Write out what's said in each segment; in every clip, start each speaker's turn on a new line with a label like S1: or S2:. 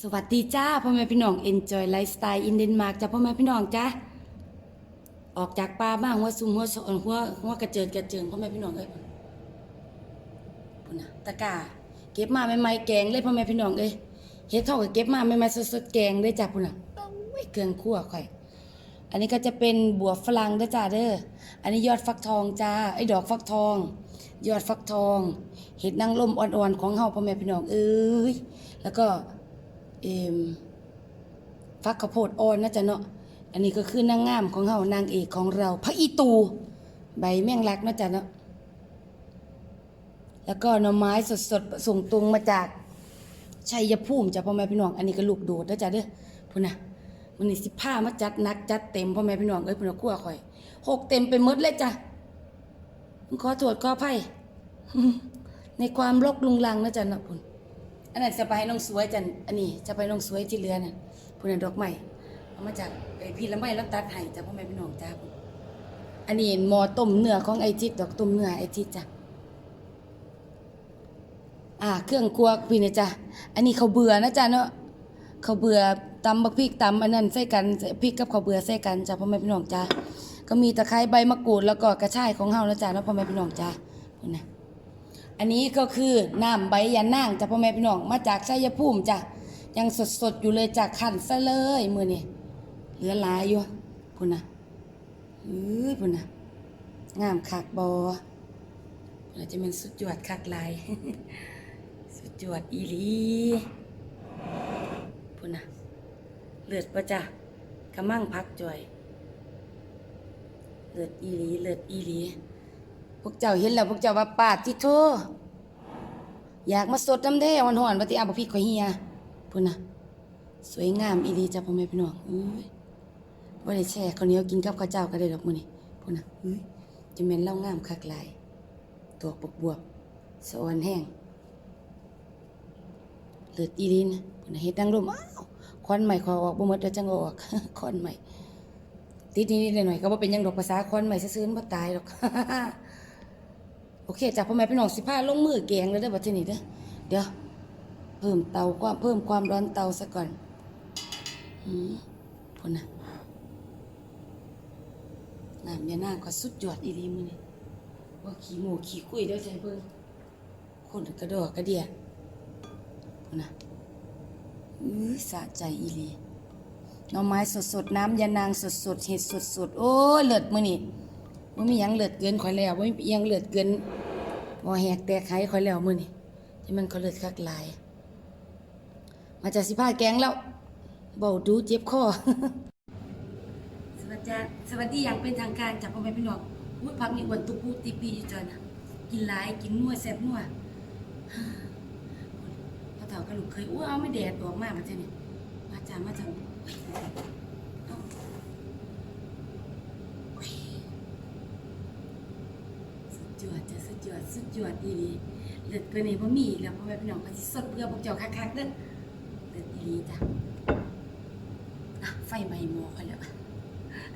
S1: สวัสดีจ้าพ่อแม่พี่น้อง Enjoy Lifestyle in Denmark จ้าพ่อแม่พี่น้องจ้าออกจากป่าบ้างหัวซุ่มหัวสอนหัวหัวกระเจิดกระเจิงพ่อแม่พี่น้องเอ้ยนะตะกร้าเก็บมาใหม่ๆแกงเลยพ่อแม่พี่น้องเอ้ยเฮ็ดเท่ากับเก็บมาใหม่ๆสดๆแกงเลยจ้าพุ่นน่ะโอ้ยเครื่องคั่วข่อย อันนี้ก็จะเป็นบัวฝรั่งเด้อจ้าเด้ออันนี้ยอดฟักทองจ้าไอ้ดอกฟักทอง ยอดฟักทอง เห็ดนางลมอ่อนๆของเฮาพ่อแม่พี่น้องเอ้ยแล้วก็ เอมฟักข้าวโพดอ่อนนะจ๊ะเนาะอันนี้ก็คือนางงามของเฮานางเอกของเราพระอีตู ใบแมงลักนะจ๊ะเนาะแล้วก็หน่อไม้สดๆส่งตรงมาจากชัยภูมิจ้ะพ่อแม่พี่น้อง อันนี้ก็ลูกโดดนะจ๊ะเด้อพุ่นน่ะมันนี่สิผ้ามาจัดนักจัดเต็มพ่อแม่พี่น้องเอ้ยพุ่นนะกลัวข่อยหกเต็มไปหมดเลยจ้ะขอโทษขออภัยในความรกลุงลังนะจ๊ะเนาะพุ่น อันนั้นจะไปให้น้องสวยจันอันนี้จะไปน้องสวยที่เรือน่ะพุ่นนะดอกไม้เอามาจากไอพี่ละไม้แล้วตัดให้จ้ะพ่อแม่พี่น้องจ้าอันนี้หมอต้มเนื้อของไอจิตดอกต้มเนื้อไอจิตจ้ะอ่าเครื่องครัวพี่เนี่ยจ้ะอันนี้เขาเบื่อนะจ๊ะเนาะเขาเบื่อตำบักพริกตำอันนั้นใส่กันพริกกับเขาเบื่อใส่กันจ้ะพ่อแม่พี่น้องจ้าก็มีตะไคร้ใบมะกรูดแล้วก็กระชายของเฮานะจ๊ะเนาะพ่อแม่พี่น้องจ้าพุ่นนะ อันนี้ก็คือน้ำใบยานางจ้ะพ่อแม่พี่น้องมาจากชัยภูมิจ้ะยังสดๆอยู่เลยจากขันซะเลยมือนี่เหลือหลายอยู่พุ่นนะเอ้ยพุ่นนะงามคักบอเราจะเป็นสุดยอดคักลายสุดยอดอีลีพุ่นนะเลือดประจ้ะกระมั่งพักจ่อย เลือดอีลีเลือดอีลี พวกเจ้าเห็นแล้วพวกเจ้าว่าปาดที่โทอยากมาสดน้ำเด้วันหอนปฏิอาบพี่ข่อยเฮียพุ่นนะสวยงามอีดีจ้ะพ่อแม่พี่น้องอุ้ยว่าได้แช่ข้าวเหนียวกินกับข้าวเจ้าก็ได้ดอกมื้อนี้พุ่นนะอุ้ยจะแม่นเล่างามคักหลายตัวบวบบวบสะออนแห้งเลือดอีลีนพุ่นนะเฮ็ดดังลมอ้าวควันใหม่ขอออกบ่หมดแล้วจังออกควันใหม่ติดนิดๆหน่อยๆก็บ่เป็นหยังดอกภาษาควันใหม่ซื่อๆบ่ตายดอก โอเคจ้ะพ่อแม่พี่น้องสิพาลงมือแกงเลยเด้อบัดนี้เด้อเดี๋ยวเพิ่มเตาความเพิ่มความร้อนเตาซะก่อนอืมพุ่นน่ะน้ำยานางก็สุดยอดอีหลีมือนี้ว่าขี้หมูขี้คุยเด้อใจเบิ่งคนกระดอกกระเดียพุ่นน่ะอื้อสะใจอีหลีหน่อไม้สดๆน้ำยานางสดๆเห็ดสดๆโอ้เลิศมือนี้ บ่มียังเลือดเกินข่อยแล้วบ่มียังเลือดเกินบ่แหกแตกไขข่อยแล้วมือนี้ที่มันก็เลือดคักลาย มาจากสิพาแกงแล้วเบาดูเจ็บคอสวัสดีสวัสดีอย่างเป็นทางการจากพ่อแม่พี่น้องอุ้ยพักนี่อ้วนตุปูตีปีอยู่จ้ะนะกินหลายกินนัวแซ่บนัวพอเฒ่ากระลูกเคยอุ้ยเอาไม่แดดออกมากมาจ้ะนี่มาจ้ามาจาเอา สุด ยอดจะสุดยอดสุดยอดอีหลีเลือดตัวนี้บ่มีแล้วพ่อแม่พี่น้องก็สิสดเพื่อพวกเจ้าคักๆเด้อเลือดอีหลีจ้ะอะไฟไหม้หม้อค่อยแล้ว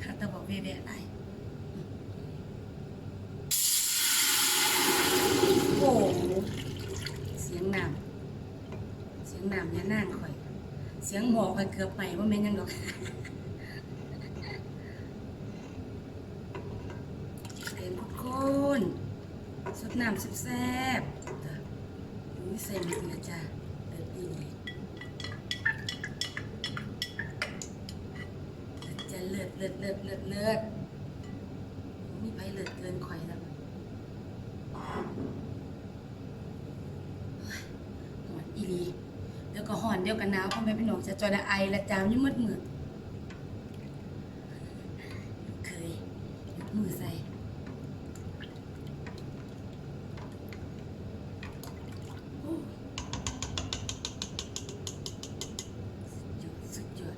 S1: ข้าตะบอกเด้ๆอะไรโอ้โหเสียงน้ำเสียงน้ำเนี่ยนั่งข่อย เสียงหม้อข่อยเกือบไหม้บ่แม่นยังดอก เต็มทุกคนสด น้ำแซ่บๆจ้ะอุ้ยใส่มดนะจ้ะเดือดดีจะเลือดเลือดเลือดเลือดเลือดมีไปเลือดเกินข่อยแล้วหอนอีลีเดี๋ยวก็หอนเดี๋ยวก็หนาวพ่อแม่พี่น้องจะจอยไอละจามยิ่มืดมืดเคยยกมือใส่ สุดยอด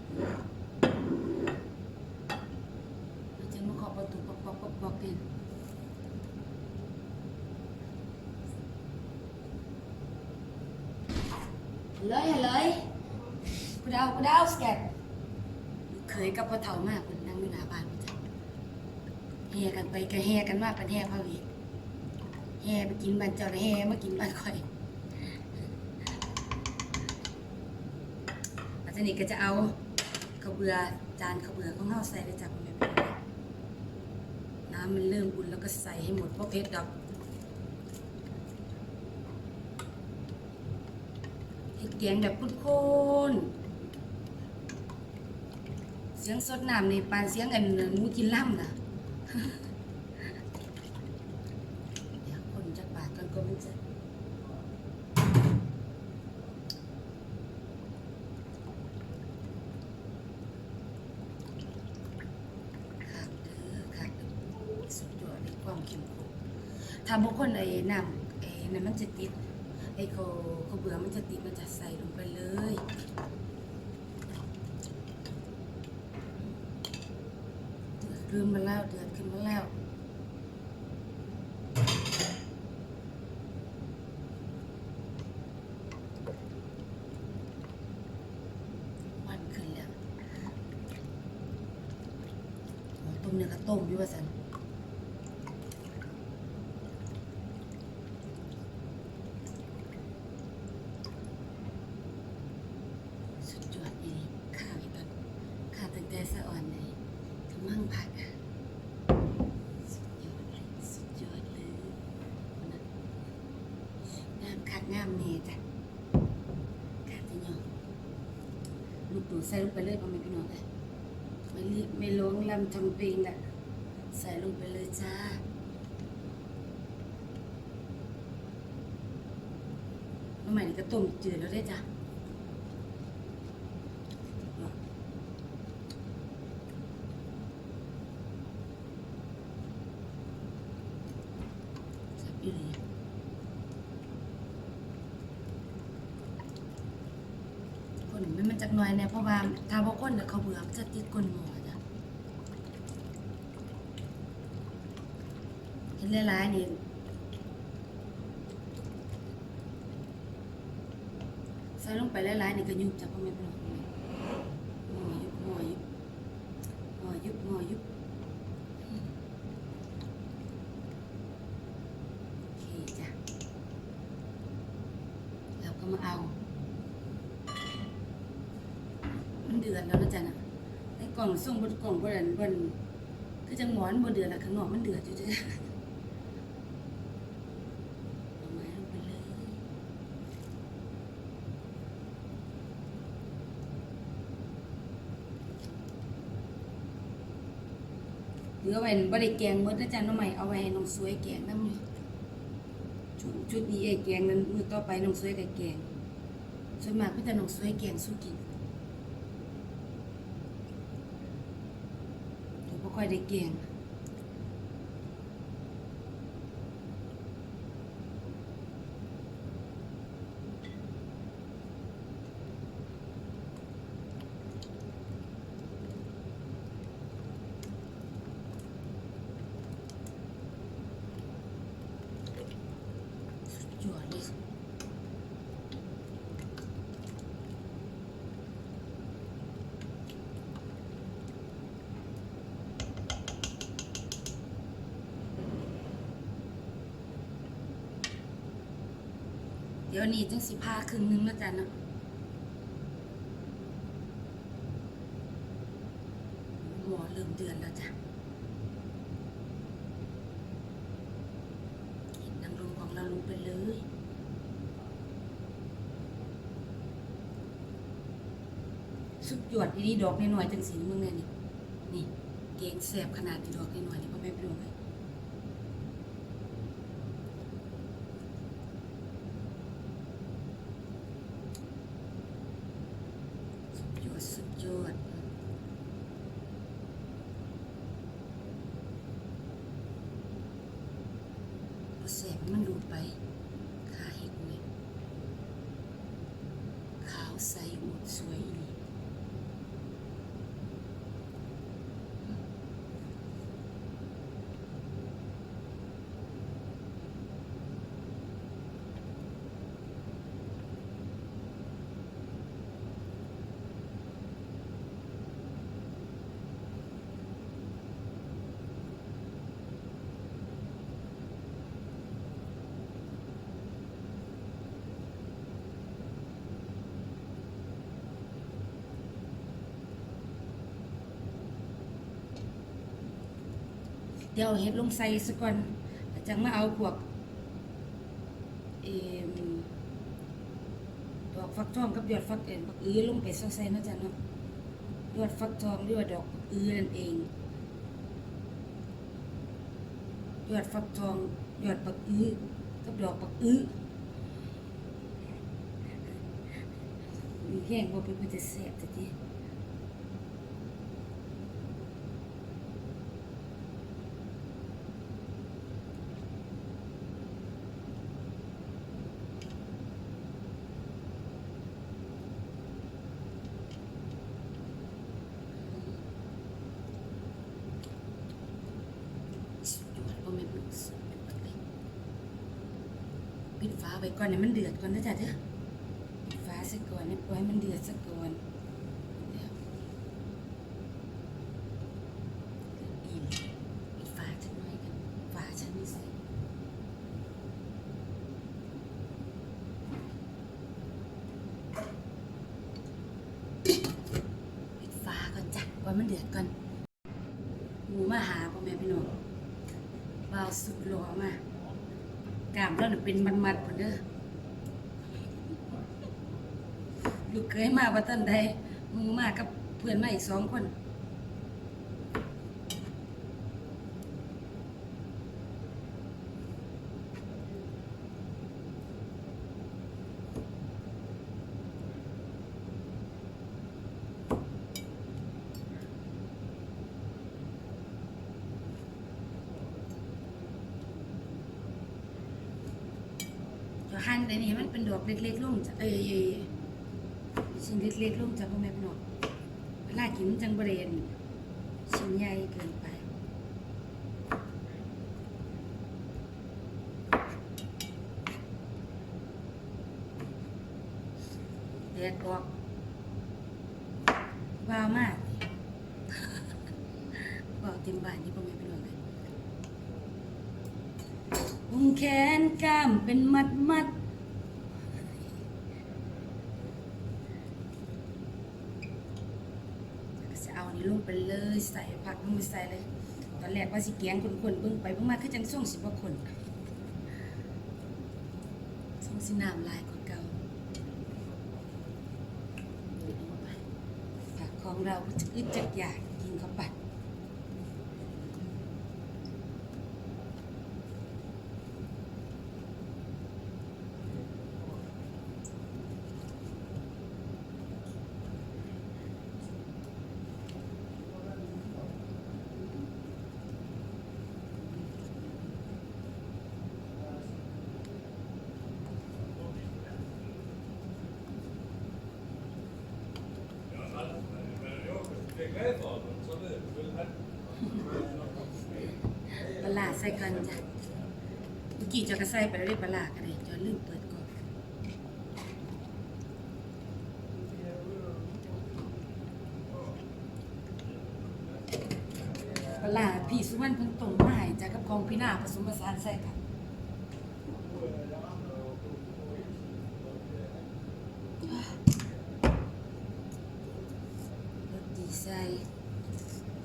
S1: มันจะมาขอประตูปอกปอกปอกปอกดินเลยเลยกูดาวกูดาวสแกตเคยกับพ่อเฒ่ามากคนนั่งอยู่หน้าบ้านจ้ะแห่กันไปก็ แห่กันมากเป็นแห่พระเวทแห่ไปกินบ้านเจ้าแห่มากินบ้านข่อยอันนี้ก็จะเอาข้าวเบือจานข้าวเบือของเฮาใส่เลยจ้ะพ่อแม่พี่น้องน้ำมันเริ่มอุ่นแล้วก็ใส่ให้หมดเพราะเผ็ดดอกเห็ดแกงแบบข้นๆเสียงสดน้ำในปานเสียงอันหมูกินล่ำนะ เดี๋ยวคนจะปาดก่อนก็มันจะขาดเด้อขาดเด้อสุดยอดในความเข้มข้น ถ้าบางคนไอ้น้ำไอ้น้ำมันจะติดไอ้เขาเขาเบื่อมันจะติดมันจะใส่ลงไปเลยเดือดขึ้นมาแล้วเดือดขึ้นมาแล้ว วันขึ้นแล้วโอ้ต้มเนื้อก็ต้มอยู่ว่าสันสุดยอดอีนี่ข้าวอีตันข้าวตั้ง แต่สะอ่อนเลยกำลังผักอะสุดยอดเลยสุดยอดเลยนะงามคักงามเนจ้ะข้าวจะยอมลูกตูใส่ลงไปเลยพ่อแม่พี่น้องเลยไม่รีบไม่หลงลำทำเพลงละใส่ลงไปเลยจ้าน้ำใหม่นี่ก็ต้มจืดแล้วได้จ้ะแซ่บอีหลี คนไม่มัน จักหน่อยเนี่ยเพราะว่าถ้าบ่คนเนี่ยเขาเบื่อมันจะติดก้นหม้อจ้ะเห็นหลายๆนี่ใส่ลงไปหลายๆนี่ก็ยุบจ้ะพ่อแม่พี่น้องหม้อยุบหม้อยุบหม้อยุบหม้อยุบโอเคจ้ะแล้วก็มาเอา มันเดือดแล้วนะจ๊ะนะไอ้ก กล่องส่งบนกล่องบนบนคือจังหมอนบนเดือดแล้วข้างนอกมันเดือดอยู่จ้ะเอาไม้ลงไปเลยเหลือไว้บ่ได้แกงมดนะจ๊ะน้องใหม่เอาไว้ให้น้องสวยแกงน้ำนี่ชุดชุดนี้ไอ้แกงนั้นมือต่อไปน้องสวยกับแกงส่วนมากพี่แต่น้องสวยแกงสู้กิน เดี๋ยวบ่ ค่อยได้เก่งสุดยอดเลย เดี๋ยวนี้จังสิพาครึ่งนึงแล้วจ้ะเนาะหมอเริ่มเดือนแล้วจ้ะเห็นนางรมของเราลงไปเลยสุดยอดอีนี่ดอกน้อยๆจังสีมึงเนี่ยนี่นี่เก่งแสบขนาดที่ดอกน้อยๆนี่พ่อแม่พี่น้องเลยสุดยอดสุดยอดพอแสบมันดูดไปขาเห็ดเนี่ยขาวใสอวดสวยอีหลี อ เดี๋ยวเอาเห็ดลงใส่ซะก่อนแล้วจังมาเอาพวกเอมดอกฟักทองกับยอดฟักเอ็นฟักอื้อลงไปใส่เนาะจ้ะเนาะยอดฟักทองหรือว่าดอกฟักอื้อนั่นเองยอดฟักทองยอดปักอื้อกับดอกปักอื้อมีแห้งบ่เป็นมันจะแซ่บแต่ทีสุดยอดบ่แม่นลูกสุดเป็นปักเลยปิดฟ้าไว้ก่อน ให้มันเดือดก่อนนะจ๊ะเด้อปิดฟ้าซะก่อนให้ปล่อยให้มันเดือดซะก่อนเดี๋ยวอิ่มปิดฟ้าจักหน่อยกันฟ้าฉันไม่ใส่ปิดฟ้าก่อนจ้ะปล่อยมันเดือดก่อนหมูมาหาพ่อแม่พี่น้องวาวสุดหล่อมากกล้ามแล้วน่ะเป็นมันๆพุ่นเด้อ ลูกเคยมาว่าท่านใดหมูมากับเพื่อนมาอีกสองคนหั่นในนี้มันเป็นดอกเล็กๆลงจ้ะเอ้ย ชิ้นเล็กๆลงจะพ่อแม่พี่น้องลากินมันจังบริเวณชิ้นใหญ่เกินไปแดดออกว้าวมากว้าวเต็มบ้านนี่พ่อแม่พี่น้องเลยพุงแขนกล้ามเป็นมัดมัดก็จะเอา นี่ลงไปเลยใส่ผักลงไปใส่เลย ตอนแรกว่าสิแกียงคนๆเบิ่งไปเบิ่งมาคือจังส่งสิบ่คนส่งสิน้ำลายกว่าเก่าผักของเราก็จะอึดจักอยากกินเข้าไป ปลาใส่กันจ้ะเมื่อกี้จะกระใส่ไปแล้วได้ปลากันเลยจอลืมเปิดก่อนปลาร้าพี่สุวรรณเพิ่งต้มมาให้จ้ะกับกองพี่นาผสมผสานใส่กันรสดีใส่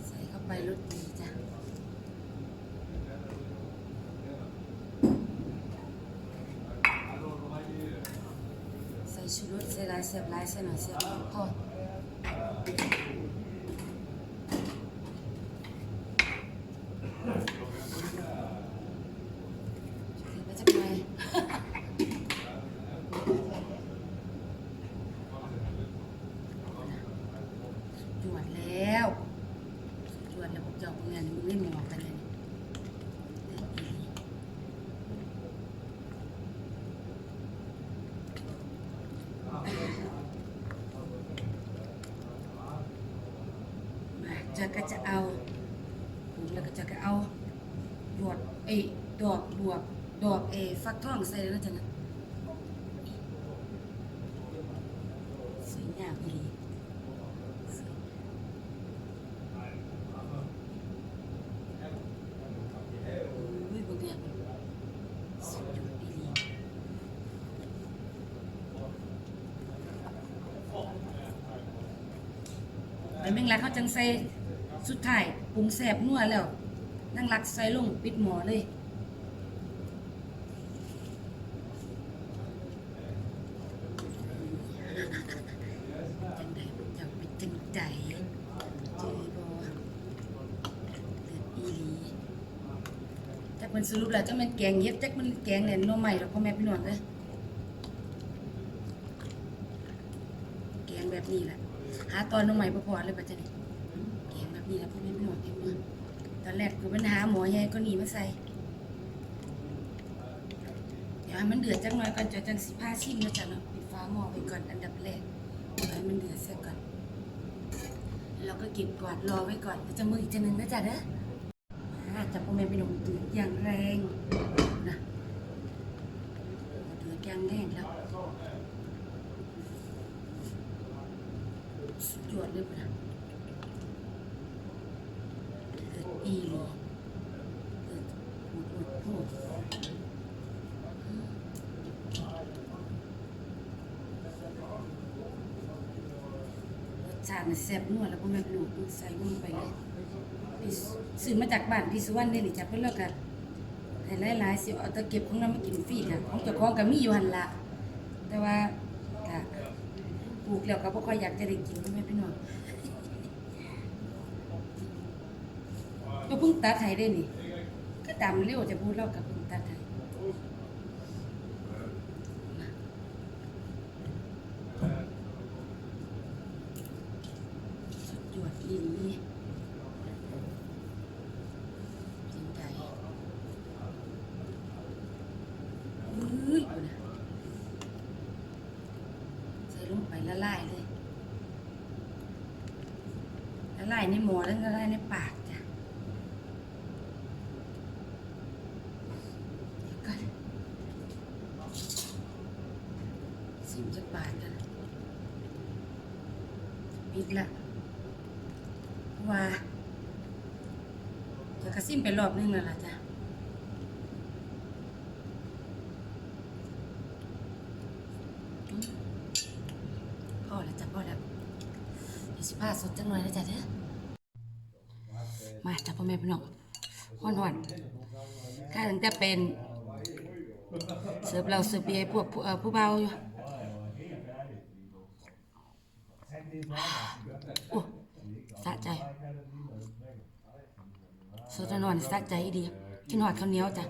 S1: ใส่เข้าไปรสดีจ้ะ ชูรสใส่ลายเสียบลายใส่หน่อยเสียบพอเสียบไปจักหน่อยจวดแล้วจวดแล้วพวกเจ้าพวกงานมึงไม่มองกันเลยเด็ดอีหลี มาจะก็จะเอาแล้วก็จะก็เอา หยวดเอยดอกบวบดอกเอฟักทองใส่แล้วจังนะสวยงามดีสวยอุ้ยบางอย่างสุดยอดดีไปแมงลักเขาจังใส่สุดท้ายปรุงแซ่บนัวแล้ว งรักใส่ลงปิดหมอเลยจังใดจะเป็นจังใจเจอบ่เลือดอีหลีจักมันสรุปแล้วจักมันแกงเฮ็ดจักมันแกงเนี่ยน่อใหม่แล้วพ่อแม่พี่น้องเอ้ยแกงแบบนี้แหละหาตอนน่อใหม่พอเลยปัจจุบันแกงแบบนี้แหละพ่อแม่พี่น้องเห็นบ่ ตอนแรกกูมันหาหมอใหญ่ก็หนีมาใส่เดี๋ยวให้มันเดือดจักหน่อยก่อนจะจังสิผ้าชิมแล้วจะเนาะปิดฟ้าหม้อไว้ก่อนอันดับแรกให้มันเดือดเสียก่อนแล้วเราก็เก็บกวาดรอไว้ก่อนจะมืออีกจะนึงนะจ๊ะเด้อจับพ่อแม่พี่น้องเดือดอย่างแรงนะเดือดอย่างแรงแล้วสุดยอดเลยนะเดื อีหลอดพูดพูดพูดรสชาติมันแซ่บนัวแล้วพ่อแม่พี่น้องใส่ลงไปเลยพี่ซื้อมาจากบ้านพี่สุวรรณนี่นี่จ้ะเพิ่นเลิกกันให้หลายๆสิเอาตะเก็บของเรามากินฟรีค่ะของเจ้าของก็มีอยู่หันละแต่ว่าก็ปลูกแล้วก็บ่ค่อยอยากจะได้กินพ่อแม่พี่น้องก็เพิ่ง ตัดให้ได้นี่ก็ตามเร็วจะพูดเล่ากับเพิ่งตัดให้สุดยอดอีหลีจริงใจเฮ้ยเอานะใส่ลงไปละลายเลยละลายในหม้อแล้วละลายในปากจ้ะเดี๋ยวก่อนสิมจะปาดกันปิดละเพราะว่าจะกระซิม ไปรอบนึงแล้วล่ะจ้ะอืมพอแล้วจ้ะพอแล้วเดี๋ยวสิพาสดจังหน่อยนะจ๊ะเด้อมาจ้ะพ่อแม่พี่น้องฮ้อนๆข้าตั้งแต่เป็น เสิร์ฟเราเสิร์ฟเบียร์พวกผู้เออผู้เบาอยู่โอ้สะใจ สดนอนสะใจดีกินหอดข้าวเหนียวจ้ะ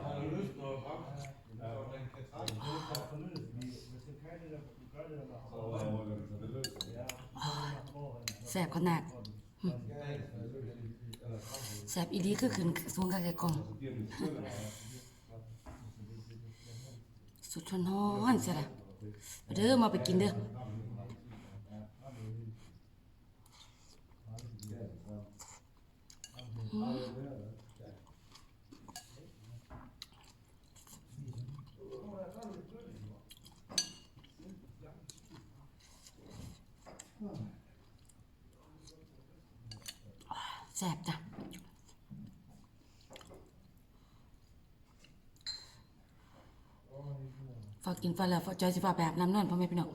S1: แสบขนาดแสบอีดีคือขึ้นสูงกับแกกอง สุดชนฮ้อนเสียละเด้อมาไปกินเด้ออืม แซ่บจ้ะฝากกินฟ้าแล้วฝากจอยสิฟ้าแบบน้ำนอนพ่อแม่พี่น้อง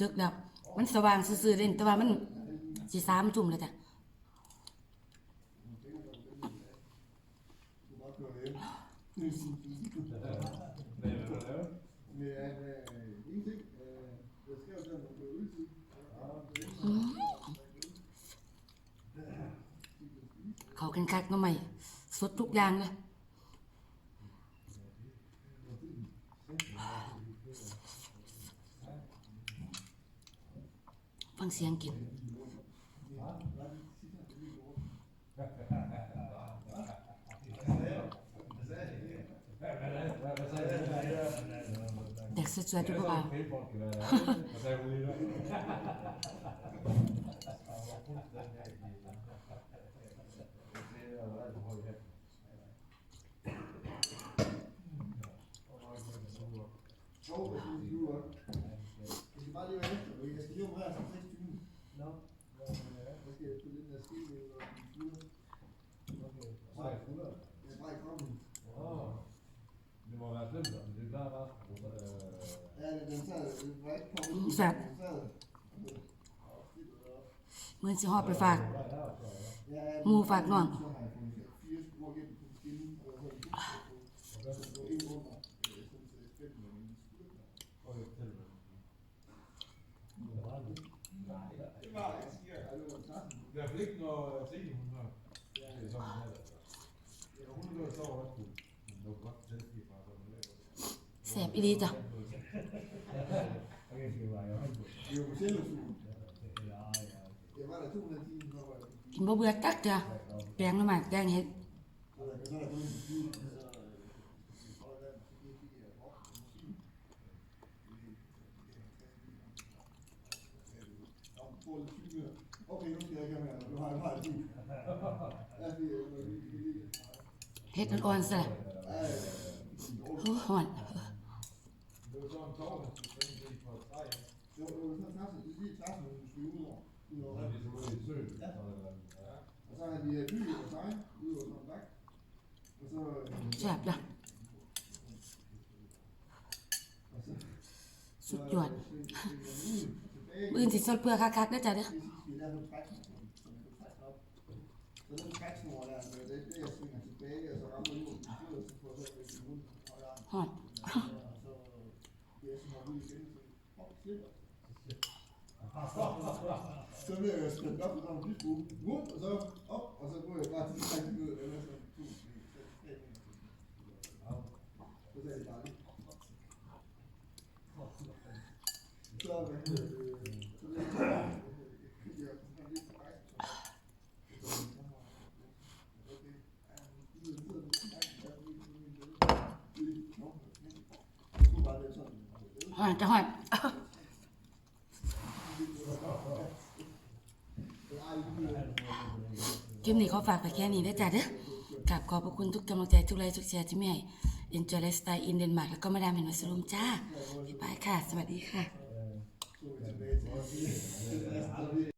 S1: ดึกแล้ว มันสว่างซื่อๆเล่นแต่ว่ามันสิสามทุ่มแล้วจ้ะ
S2: Men øh, ingenting. Øh, jeg skrev sådan, at det var udtid.
S1: เขา กันคักมาใหม่สดทุกอย่างเลยฟังเสียงกินเด็กสวยๆทุกคน
S2: jeg skal lige op. Jeg skal bare lige være efter, og jeg skal lige operere som 26. Nå, jeg skal putte den der skive og en skulder. Nej, skulder. Jeg er bare i kroppen. Åh.
S3: Det må være slemt, altså. det er klart bare.
S2: Ja, den, den sad, den var ikke kommet ud.
S1: Så.
S2: Den sad.
S1: มือสิหอบไปฝาก
S2: Ja,
S1: Mor, fuck,
S3: nuang.
S1: แซ่บอีหลีจ้ะ
S2: Det var på selvsyn. Jeg var der 200 timer, så var jeg
S1: กินบ่เบื่อจักจ้ะแกงละหมากแกงเห็ด
S2: Så der kan så der kun en bil, så øh, så er der så det de er op på musik. Om på lidt tyve. Okay, nu skal jeg ikke have mere, du har en meget tid. Ja, det er jo lige
S1: เห็ดอ่อนๆซะล่ะ
S2: Ja, ja, ja.
S1: โอ้ฮ้อน
S3: Det var sådan en tog, han skulle springe til på et træ.
S2: Jo, jo, så tager det er lige tager man måske ud over. Ud over.
S3: Når de så ud i søen.
S2: Ja.
S3: så er der- Ja.
S2: Og så har de øh, bygget på sig, ud over sådan en bak. Og så... øh,
S1: แซ่บจ้ะ
S2: Og så...
S1: สุดยอด
S2: Så, øh, tilbage.
S1: มื้
S2: Så bliver jeg spændt op i sådan en lille rundt, og så op, og så går jeg bare til trække ud, eller så to, tre, tre, tre, Så sagde jeg bare lidt. Så, hvad hedder det, så bliver jeg jeg er lidt på rejse, så Okay.
S1: ฮ้อนจะฮ้อนคลิปนี้ขาฝากไปแค่นี้เด้จ้ะเด้อกับขอบพระคุณทุกกำลังใจทุกไลค์ทุกแชร์ที่มีให้ Enjoy Lifestyle in Denmark แล้วก็มาดามเห็นวัสรุมจ้าบ๊ายบายค่ะ สวัสดีค่ะ